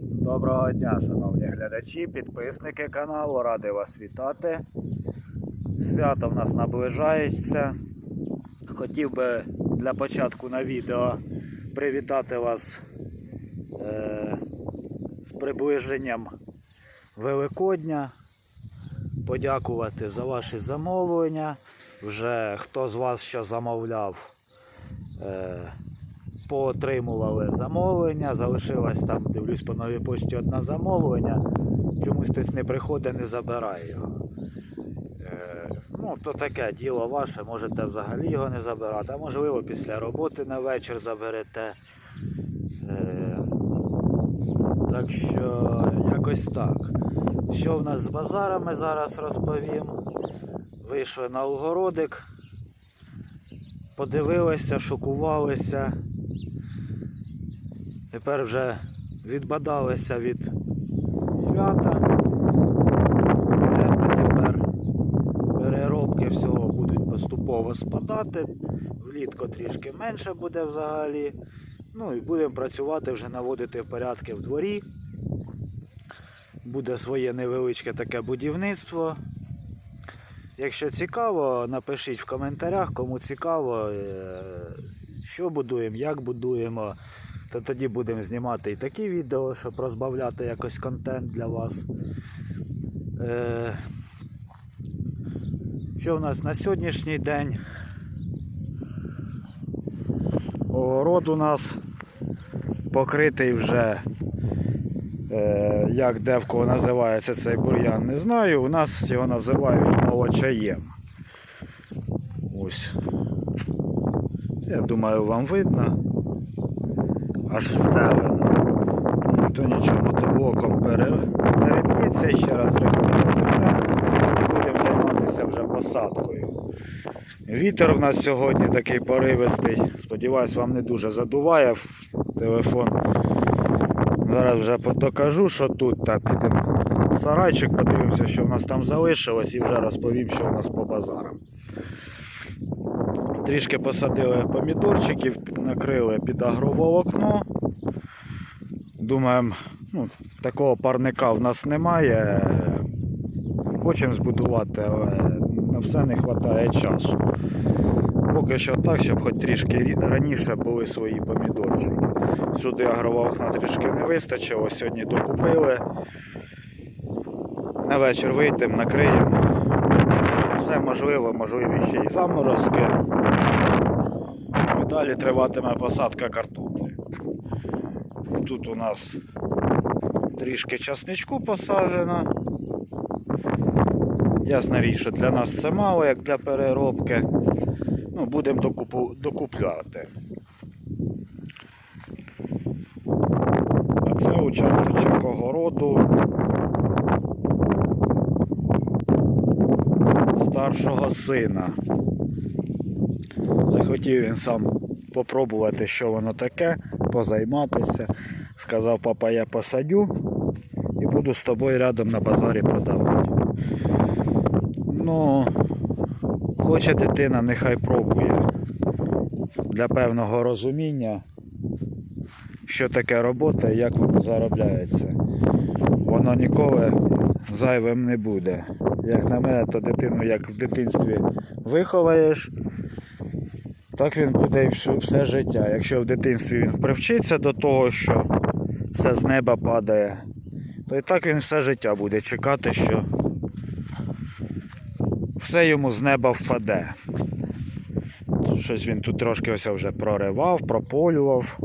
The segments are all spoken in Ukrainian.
Доброго дня, шановні глядачі, підписники каналу, радий вас вітати. Свято в нас наближається. Хотів би для початку на відео привітати вас е, з приближенням Великодня, подякувати за ваші замовлення. Вже хто з вас що замовляв, е, поотримували замовлення. Залишилось там, дивлюсь, по новій пошті одне замовлення. Чомусь хтось не приходить, не забирає його. Е, ну, то таке діло ваше, можете взагалі його не забирати, а можливо після роботи на вечір заберете. Е, так що якось так. Що в нас з базарами зараз розповім. Вийшли на огородик, подивилися, шокувалися. Тепер вже відбадалися від свята. Тепер переробки всього будуть поступово спадати. Влітку трішки менше буде взагалі. Ну і будемо працювати, вже наводити порядки в дворі. Буде своє невеличке таке будівництво. Якщо цікаво, напишіть в коментарях, кому цікаво, е, що будуємо, як будуємо. То тоді будемо знімати і такі відео, щоб розбавляти якось контент для вас. Е, Що в нас на сьогоднішній день? Огород у нас покритий вже, е, як де називається цей бур'ян, не знаю. У нас його називають молочаєм. Ось. Я думаю, вам видно. Аж встелено. То нічого, мотоблоком пере... переб'ється, ще раз земля. І будемо займатися вже посадкою. Вітер в нас сьогодні такий поривистий. Сподіваюсь, вам не дуже задуває телефон. Зараз вже докажу, що тут так підемо. В Сарайчик, подивимося, що в нас там залишилось, і вже розповім, що у нас по базарам. Трішки посадили помідорчиків, накрили під агроволокно. Думаємо, ну, такого парника в нас немає. Хочемо збудувати, але на все не вистачає часу. Поки що так, щоб хоч трішки раніше були свої помідорчики. Сюди агроволокна трішки не вистачило, сьогодні докупили. На вечір вийдемо, накриємо. Все можливо, можливі ще й заморозки. Ну, і далі триватиме посадка картоплі. Тут у нас трішки часничку посаджено. Ясна річ, що для нас це мало, як для переробки. Ну, будемо докупу, докупляти. А це участочок огороду старшого сина. Захотів він сам попробувати, що воно таке, позайматися. Сказав, папа, я посадю і буду з тобою рядом на базарі продавати. Ну, хоче дитина, нехай пробує. Для певного розуміння, що таке робота і як воно заробляється. Воно ніколи зайвим не буде. Як на мене, то дитину як в дитинстві виховаєш, так він буде і всю- все життя. Якщо в дитинстві він привчиться до того, що все з неба падає, то і так він все життя буде чекати, що все йому з неба впаде. Щось він тут трошки ось вже проривав, прополював.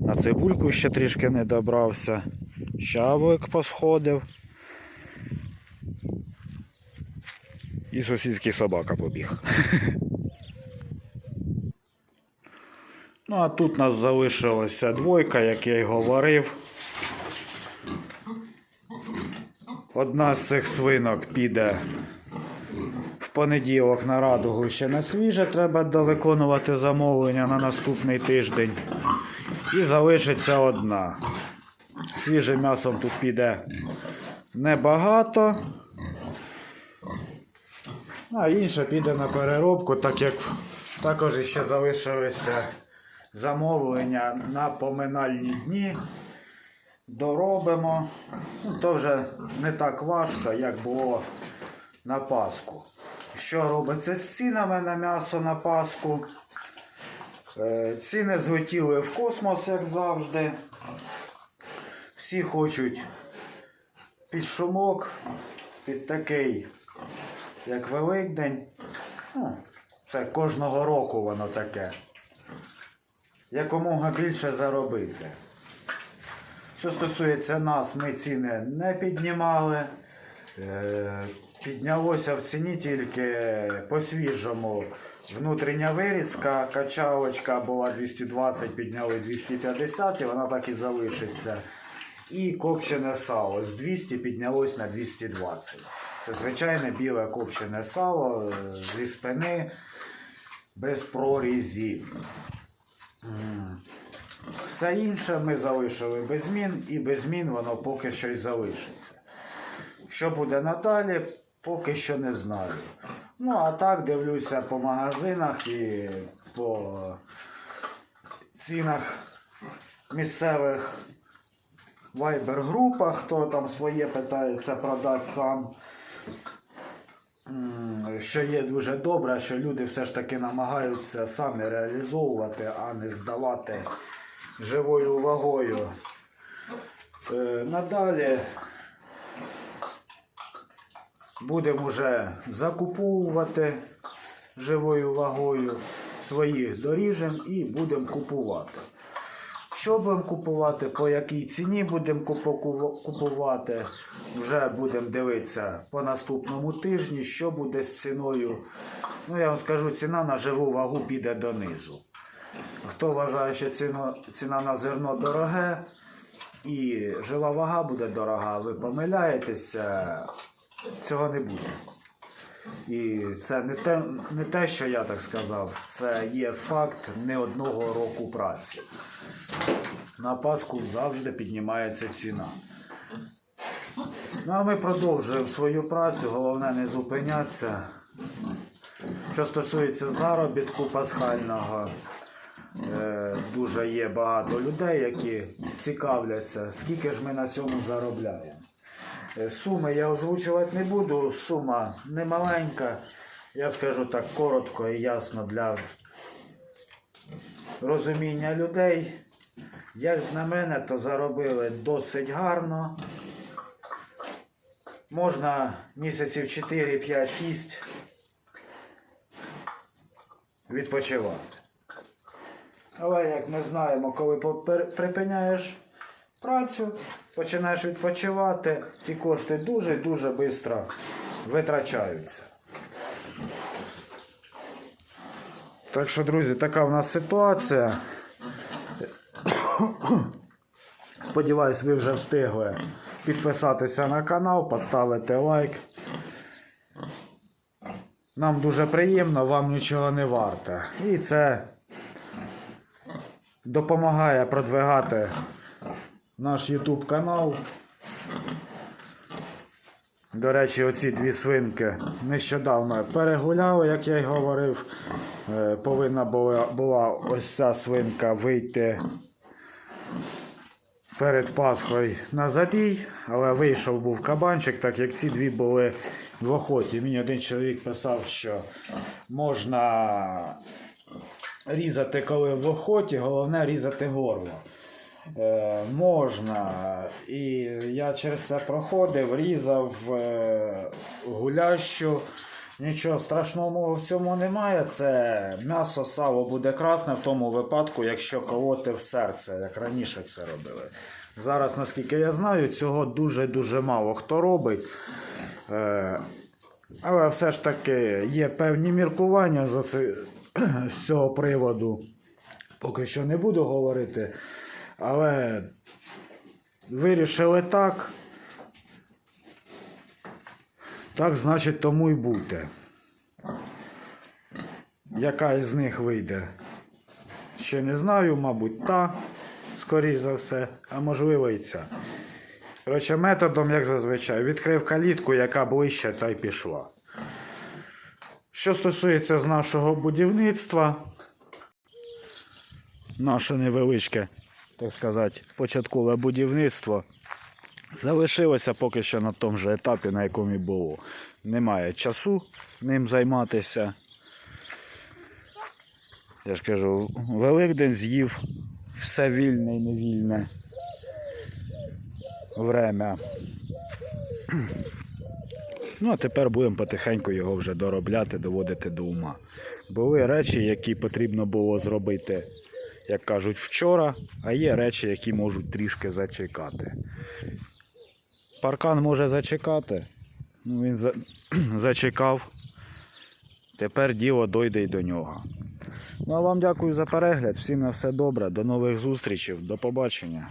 На цибульку ще трішки не добрався. Щавик посходив. І сусідський собака побіг. Ну, а тут нас залишилася двойка, як я й говорив. Одна з цих свинок піде в понеділок на радугу ще не свіже, треба довиконувати замовлення на наступний тиждень. І залишиться одна. Свіжим м'ясом тут піде небагато. А інше піде на переробку, так як також ще залишилися замовлення на поминальні дні доробимо. Ну, то вже не так важко, як було на Пасху. Що робиться з цінами на м'ясо на Пасху? Е, Ціни злетіли в космос, як завжди. Всі хочуть під шумок, під такий, як Великдень. Ну, це кожного року воно таке. Якомога більше заробити. Що стосується нас, ми ціни не піднімали. Е, Піднялося в ціні тільки по-свіжому. Внутрішня вирізка, качалочка була 220, підняли 250 і вона так і залишиться. І копчене сало з 200 піднялось на 220. Це звичайне біле копчене сало е, зі спини без прорізів. Все інше ми залишили без змін, і без змін воно поки що й залишиться. Що буде надалі, поки що не знаю. Ну, а так дивлюся по магазинах і по цінах місцевих вайбер-групах, хто там своє питається продати сам. Що є дуже добре, що люди все ж таки намагаються самі реалізовувати, а не здавати живою вагою. Е, Надалі будемо вже закуповувати живою вагою своїх доріжем і будемо купувати. Що будемо купувати, по якій ціні будемо купувати, вже будемо дивитися по наступному тижні, що буде з ціною. Ну, я вам скажу, ціна на живу вагу піде донизу. Хто вважає, що ціно, ціна на зерно дороге і жива вага буде дорога, ви помиляєтеся, цього не буде. І це не те, не те, що я так сказав, це є факт не одного року праці. На Пасху завжди піднімається ціна. Ну а ми продовжуємо свою працю, головне не зупинятися. Що стосується заробітку пасхального, е, дуже є багато людей, які цікавляться, скільки ж ми на цьому заробляємо. Е, Суми я озвучувати не буду, сума не маленька. Я скажу так коротко і ясно для розуміння людей. Як на мене, то заробили досить гарно. Можна місяців 4, 5, 6 відпочивати. Але як ми знаємо, коли припиняєш працю, починаєш відпочивати, ті кошти дуже-дуже швидко витрачаються. Так що, друзі, така в нас ситуація. Сподіваюсь, ви вже встигли підписатися на канал, поставити лайк. Нам дуже приємно, вам нічого не варте. І це допомагає продвигати наш YouTube канал. До речі, оці дві свинки нещодавно перегуляли, як я й говорив. Е, Повинна була, була ось ця свинка вийти перед Пасхою на забій, але вийшов був кабанчик, так як ці дві були в охоті. Мені один чоловік писав, що можна різати, коли в охоті, головне різати горло. Е, можна. І я через це проходив, різав е, гулящу. Нічого страшного в цьому немає. Це м'ясо, сало буде красне в тому випадку, якщо колоти в серце, як раніше це робили. Зараз, наскільки я знаю, цього дуже-дуже мало хто робить. Е, але все ж таки є певні міркування за це, з цього приводу. Поки що не буду говорити. Але вирішили так. Так, значить, тому і бути. Яка із них вийде? Ще не знаю, мабуть, та, скоріш за все, а можливо і ця. Коротше, методом, як зазвичай, відкрив калітку, яка ближче, та й пішла. Що стосується з нашого будівництва, наше невеличке так сказати, початкове будівництво. Залишилося поки що на тому ж етапі, на якому і було. Немає часу ним займатися. Я ж кажу, Великдень з'їв все вільне і невільне время. Ну, а тепер будемо потихеньку його вже доробляти, доводити до ума. Були речі, які потрібно було зробити, як кажуть, вчора, а є речі, які можуть трішки зачекати. Паркан може зачекати. Ну, він за... зачекав. Тепер діло дойде й до нього. Ну а вам дякую за перегляд. Всім на все добре. До нових зустрічей. До побачення.